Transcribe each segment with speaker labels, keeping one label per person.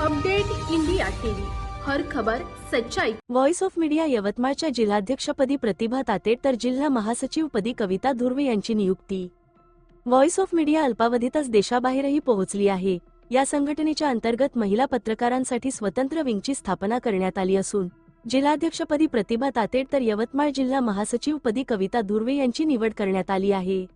Speaker 1: Update India TV. हर खबर सच्चाई.
Speaker 2: Voice of media यवतमाळच्या जिल्हाध्यक्षपदी प्रतिभा ताते तर जिल्हा महासचिवपदी कविता धुर्वे यांची नियुक्ती. व्हॉइस ऑफ मीडिया अल्पावधीतच देशाबाहेरही पोहोचली आहे. या संघटनेच्या अंतर्गत महिला पत्रकारांसाठी स्वतंत्र विंगची स्थापना करण्यात आली असून जिल्हाध्यक्षपदी प्रतिभा तातेड तर यवतमाळ जिल्हा महासचिवपदी कविता धुर्वे यांची निवड करण्यात आली आहे.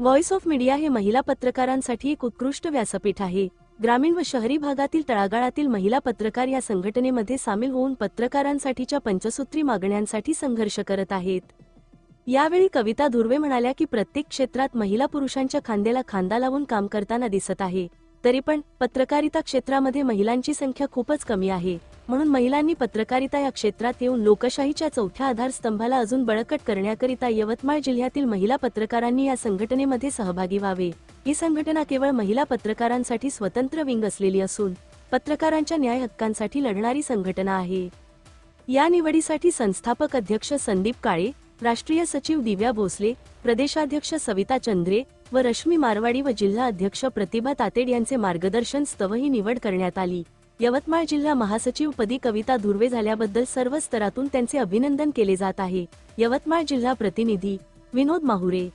Speaker 2: व्हॉइस ऑफ मीडिया हे महिला पत्रकारांसाठी एक उत्कृष्ट व्यासपीठ आहे. ग्रामीण व शहरी भागातील तळागाळातील महिला पत्रकार या संघटनेमध्ये सामील होऊन पत्रकारांसाठीच्या पंचसूत्री मागण्यांसाठी संघर्ष करत आहेत. यावेळी कविता धुर्वे म्हणाल्या की प्रत्येक क्षेत्रात महिला पुरुषांच्या खांद्याला खांदा लावून काम करताना दिसत आहे. तरी पण पत्रकारिता क्षेत्रामध्ये महिलांची संख्या खूपच कमी आहे. म्हणून महिलांनी पत्रकारिता या क्षेत्रात येऊन लोकशाहीच्या चौथ्या आधारस्तंभाला अजून बळकट करण्याकरिता यवतमाळ जिल्ह्यातील महिला पत्रकारांनी या संघटनेमध्ये सहभागी व्हावे. ही संघटना केवळ महिला पत्रकारांसाठी स्वतंत्र विंग असलेली असून पत्रकारांच्या न्याय हक्कांसाठी लढणारी संघटना आहे. या निवडीसाठी संस्थापक अध्यक्ष संदीप काळे राष्ट्रीय सचिव दिव्या भोसले प्रदेशाध्यक्ष सविता चंद्रे व रश्मी मारवाडी व जिल्हा अध्यक्ष प्रतिभा तातेड यांचे मार्गदर्शन स्तव ही निवड करण्यात आली. यवतमाळ जिल्हा महासचिव पदी कविता धुर्वे झाल्याबद्दल सर्व स्तरातून त्यांचे अभिनंदन केले जात आहे. यवतमाळ जिल्हा प्रतिनिधी विनोद माहुरे